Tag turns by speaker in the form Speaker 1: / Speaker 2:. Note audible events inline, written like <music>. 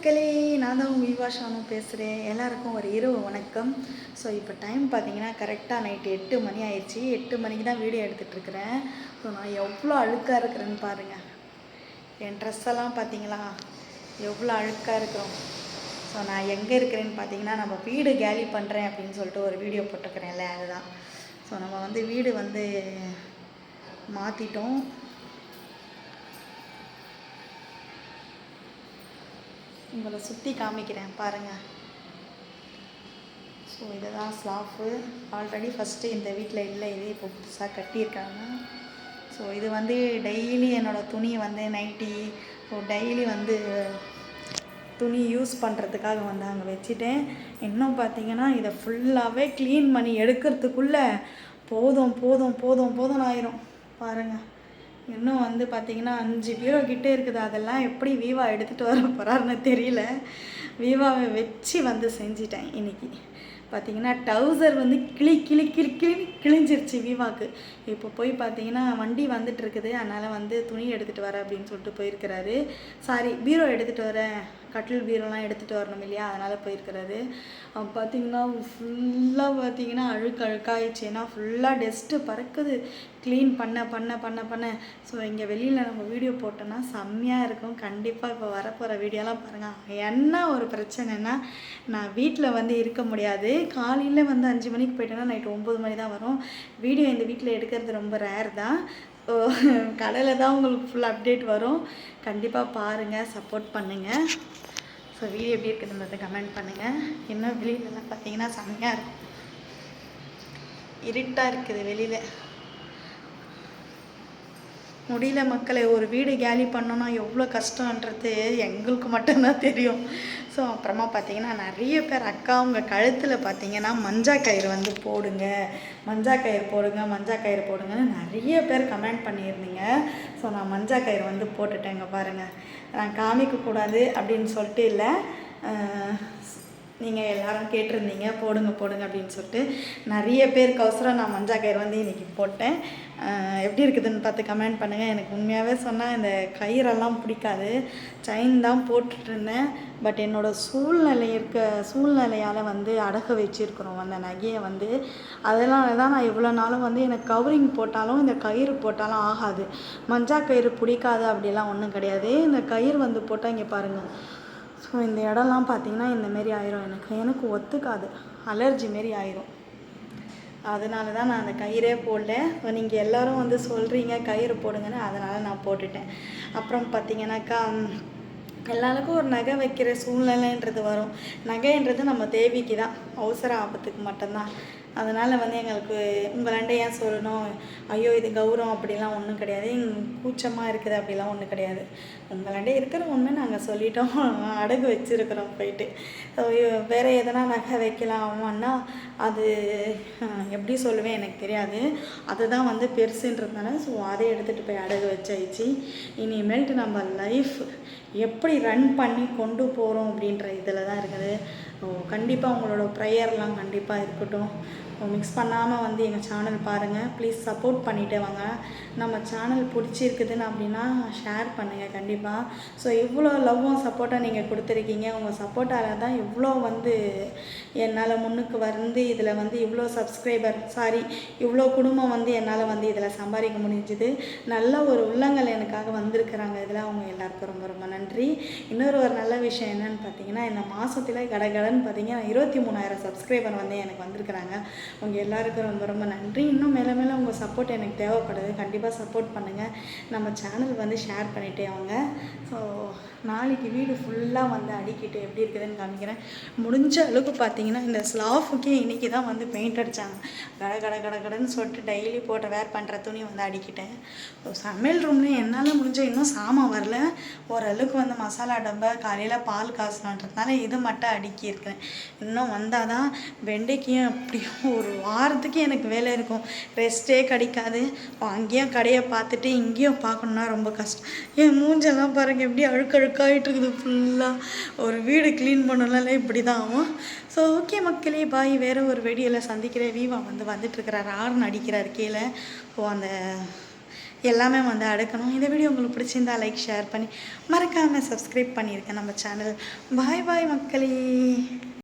Speaker 1: மக்களே நான் தான் உங்கள் விவா ஷானு பேசுகிறேன் எல்லாருக்கும் ஒரு இரவு வணக்கம். ஸோ இப்போ டைம் பார்த்தீங்கன்னா கரெக்டாக நைட்டு எட்டு மணி ஆயிடுச்சு. எட்டு மணிக்கு தான் வீடியோ எடுத்துகிட்ருக்குறேன் ஸோ நான் எவ்வளோ அழுக்காக இருக்கிறேன்னு பாருங்கள் என் ட்ரெஸ் எல்லாம் பார்த்தீங்களா எவ்வளோ அழுக்காக இருக்கிறோம் ஸோ நான் எங்கே இருக்கிறேன்னு பார்த்தீங்கன்னா நம்ம வீடு கேலி பண்ணுறேன் அப்படின்னு சொல்லிட்டு ஒரு வீடியோ போட்டிருக்கிறேன்ல அதுதான். ஸோ நம்ம வந்து வீடு வந்து மாற்றிட்டோம் உங்களை சுற்றி காமிக்கிறேன் பாருங்கள் ஸோ இதுதான் ஸ்லாஃபு ஆல்ரெடி ஃபஸ்ட்டு இந்த வீட்டில் இல்லை இது இப்போ புதுசாக கட்டியிருக்காங்க. ஸோ இது வந்து டெய்லி என்னோடய துணி வந்து நைட்டி ஸோ டெய்லி வந்து துணி யூஸ் பண்ணுறதுக்காக வந்து அங்கே வச்சுட்டேன். இன்னும் பார்த்தீங்கன்னா இதை ஃபுல்லாகவே க்ளீன் பண்ணி எடுக்கிறதுக்குள்ளே போதும் போதும் போதும் போதும் ஆயிரும். பாருங்கள் இன்னும் வந்து பார்த்திங்கன்னா அஞ்சு பீரோ கிட்டே இருக்குது. அதெல்லாம் எப்படி வீவா எடுத்துகிட்டு வர போகிறாருன்னு தெரியல. வீவாவை வச்சு வந்து செஞ்சிட்டேன் இன்னைக்கு. பார்த்தீங்கன்னா டவுசர் வந்து கிளி கிளி கிளி கிளின்னு கிழிஞ்சிருச்சு வீவாக்கு. இப்போ போய் பார்த்தீங்கன்னா வண்டி வந்துட்டு இருக்குது அதனால் வந்து துணி எடுத்துகிட்டு வர அப்படின்னு சொல்லிட்டு போயிருக்கிறாரு. சாரி பீரோ எடுத்துகிட்டு வரேன் கட்டில் பீரோலாம் எடுத்துகிட்டு வரணும் இல்லையா? அதனால் போயிருக்கிறாரு. அப்போ பார்த்தீங்கன்னா ஃபுல்லாக பார்த்தீங்கன்னா அழுக்கு அழுக்காயிடுச்சு. ஏன்னா ஃபுல்லாக டஸ்ட்டு பறக்குது. க்ளீன் பண்ண பண்ண பண்ண பண்ண. ஸோ இங்கே வெளியில் நம்ம வீடியோ போட்டோன்னா செம்மையாக இருக்கும். கண்டிப்பாக இப்போ வரப்போகிற வீடியோலாம் பாருங்கள் என்ன ஒரு பிரச்சனைனா நான் வீட்டில் வந்து இருக்க முடியாது. காலையில் வந்து அஞ்சு மணிக்கு போயிட்டேன்னா நைட்டு ஒம்பது மணி தான் வரும். வீடியோ இந்த வீட்டில் எடுக்கிறது ரொம்ப ரேர் தான். ஸோ கடையில் தான் உங்களுக்கு ஃபுல் அப்டேட் வரும். கண்டிப்பாக பாருங்கள் சப்போர்ட் பண்ணுங்கள் ஸோ வீடியோ எப்படி இருக்குதுன்றதை கமெண்ட் பண்ணுங்கள் இன்னும் வெளியிலலாம் பார்த்தீங்கன்னா செம்மையாக இருக்கும். இருட்டாக இருக்குது வெளியில். முடியல மக்களை ஒரு வீடு கேலி பண்ணோன்னா எவ்வளோ கஷ்டன்றது எங்களுக்கு மட்டும்தான் தெரியும். ஸோ அப்புறமா பார்த்தீங்கன்னா நிறைய பேர் அக்கா உங்கள் கழுத்தில் பார்த்தீங்கன்னா மஞ்சா கயிறு வந்து போடுங்க. மஞ்சா கயிறு போடுங்க மஞ்சா கயிறு போடுங்கன்னு நிறைய பேர் கமெண்ட் பண்ணியிருந்தீங்க. ஸோ நான் மஞ்சா கயிறு வந்து போட்டுட்டேங்க பாருங்கள் நான் காமிக்கக்கூடாது அப்படின்னு சொல்லிட்டு இல்லை. நீங்கள் எல்லாரும் கேட்டிருந்தீங்க போடுங்க போடுங்க அப்படின்னு சொல்லிட்டு நிறைய பேருக்கோசரம் நான் மஞ்சா கயிறு வந்து இன்றைக்கி போட்டேன். எப்படி இருக்குதுன்னு பார்த்து கமெண்ட் பண்ணுங்கள் எனக்கு உண்மையாகவே சொன்னால் இந்த கயிறெல்லாம் பிடிக்காது. செயின் தான் போட்டுட்டு இருந்தேன் பட் என்னோடய சூழ்நிலை இருக்க சூழ்நிலையால் வந்து அடகு வச்சுருக்குறோம். அந்த நகையை வந்து அதனால தான் நான் இவ்வளோ நாளும் வந்து எனக்கு கவரிங் போட்டாலும் இந்த கயிறு போட்டாலும் ஆகாது. மஞ்சா கயிறு பிடிக்காது அப்படிலாம் ஒன்றும் கிடையாது. இந்த கயிறு வந்து போட்டால் இங்கே பாருங்கள் ஸோ இந்த இடம்லாம் பார்த்தீங்கன்னா இந்த மாரி ஆயிரும். எனக்கு எனக்கு ஒத்துக்காது. அலர்ஜி மாரி ஆயிரும். அதனால தான் நான் அந்த கயிறே போடல. நீங்கள் எல்லோரும் வந்து சொல்கிறீங்க கயிறு போடுங்கன்னு அதனால் நான் போட்டுட்டேன். அப்புறம் பார்த்தீங்கன்னாக்கா எல்லாருக்கும் ஒரு நகை வைக்கிற சூழ்நிலைன்றது வரும். நகைன்றது நம்ம தேவிக்கு தான். அவசர ஆபத்துக்கு மட்டும்தான். அதனால் வந்து எங்களுக்கு உங்களாண்ட ஏன் சொல்லணும்? ஐயோ இது கௌரவம் அப்படிலாம் ஒன்றும் கிடையாது. கூச்சமாக இருக்குது அப்படிலாம் ஒன்றும் கிடையாது. உங்களாண்ட இருக்கிற ஒன்று நாங்கள் சொல்லிட்டோம். <laughs> அடகு வச்சுருக்கிறோம் போயிட்டு. வேறு எதனா நகை வைக்கலாமான்னா அது எப்படி சொல்லுவேன் எனக்கு தெரியாது. அதுதான் வந்து பெருசுன்றதுனால ஸோ அதை எடுத்துகிட்டு போய் அடகு வச்சாயிடுச்சு இனிமேல்ட்டு நம்ம லைஃப் எப்படி ரன் பண்ணி கொண்டு போகிறோம் அப்படின்ற இதில் தான் இருக்குது கண்டிப்பாக உங்களோட ப்ரேயர்லாம் கண்டிப்பாக இருக்கட்டும். மிக்ஸ் பண்ணாமல் வந்து எங்கள் சேனல் பாருங்கள் ப்ளீஸ் சப்போர்ட் பண்ணிட்டு வாங்க. நம்ம சேனல் பிடிச்சிருக்குதுன்னு அப்படின்னா ஷேர் பண்ணுங்கள் கண்டிப்பாக ஸோ இவ்வளோ லவ்வும் சப்போர்ட்டாக நீங்கள் கொடுத்துருக்கீங்க. உங்கள் சப்போர்ட்டால் தான் இவ்வளோ வந்து என்னால் முன்னுக்கு வந்து இதில் வந்து இவ்வளோ சப்ஸ்கிரைபர் சாரி இவ்வளோ குடும்பம் வந்து என்னால் வந்து இதில் சம்பாதிக்க முடிஞ்சுது. நல்ல ஒரு உள்ளங்கள் எனக்காக வந்திருக்கிறாங்க இதில். அவங்க எல்லாருக்கும் ரொம்ப ரொம்ப நன்றி. இன்னொரு ஒரு நல்ல விஷயம் என்னன்னு பார்த்தீங்கன்னா இந்த மாதத்தில் கடகடன்னு பார்த்தீங்கன்னா இருபத்தி மூணாயிரம் சப்ஸ்கிரைபர் வந்து எனக்கு வந்திருக்கிறாங்க. உங்கள் எல்லாருக்கும் ரொம்ப ரொம்ப நன்றி. இன்னும் மேலே மேலே உங்கள் சப்போர்ட் எனக்கு தேவைப்படுது. கண்டிப்பாக சப்போர்ட் பண்ணுங்கள் நம்ம சேனல் வந்து ஷேர் பண்ணிட்டே அவங்க ஸோ நாளைக்கு வீடு ஃபுல்லாக வந்து அடிக்கிட்டு எப்படி இருக்குதுன்னு காமிக்கிறேன். முடிஞ்ச அளவுக்கு பார்த்தீங்கன்னா இந்த ஸ்லாஃபுக்கே இன்றைக்கி தான் வந்து பெயிண்ட் அடித்தாங்க கட கட கட கடன்னு சொல்லிட்டு டெய்லி போட்டு வேர் பண்ணுற துணி வந்து அடிக்கிட்டேன். ஸோ சமையல் ரூம்ல என்னால் முடிஞ்ச இன்னும் சாமான் வரல. ஓரளவுக்கு வந்து மசாலா டப்பா காலையில் பால் காசணுன்றதுனால இது மட்டும் அடுக்கியிருக்கிறேன் இன்னும் வந்தால் தான் வெண்டைக்கும் அப்படியும் ஒரு வாரத்துக்கு எனக்கு வேலை இருக்கும். ரெஸ்ட்டே கிடைக்காது. அங்கேயும் கடையை பார்த்துட்டு இங்கேயும் பார்க்கணுன்னா ரொம்ப கஷ்டம். என் மூஞ்செல்லாம் பாருங்கள் எப்படி அழுக்கழுக்காயிட்டு இருக்குது ஃபுல்லாக ஒரு வீடு க்ளீன் பண்ணலாம் இப்படி தான் ஆகும். ஸோ ஓகே மக்களே பாய் வேறு ஒரு வெடியில் சந்திக்கிறேன். வீவா வந்து வந்துட்டுருக்கிறார். ஆர்ன் அடிக்கிறார் கீழே. ஸோ அந்த எல்லாமே வந்து அடுக்கணும். இந்த வீடியோ உங்களுக்கு பிடிச்சிருந்தா லைக் ஷேர் பண்ணி மறக்காமல் சப்ஸ்கிரைப் பண்ணியிருக்கேன் நம்ம சேனல் பாய் பாய் மக்களே.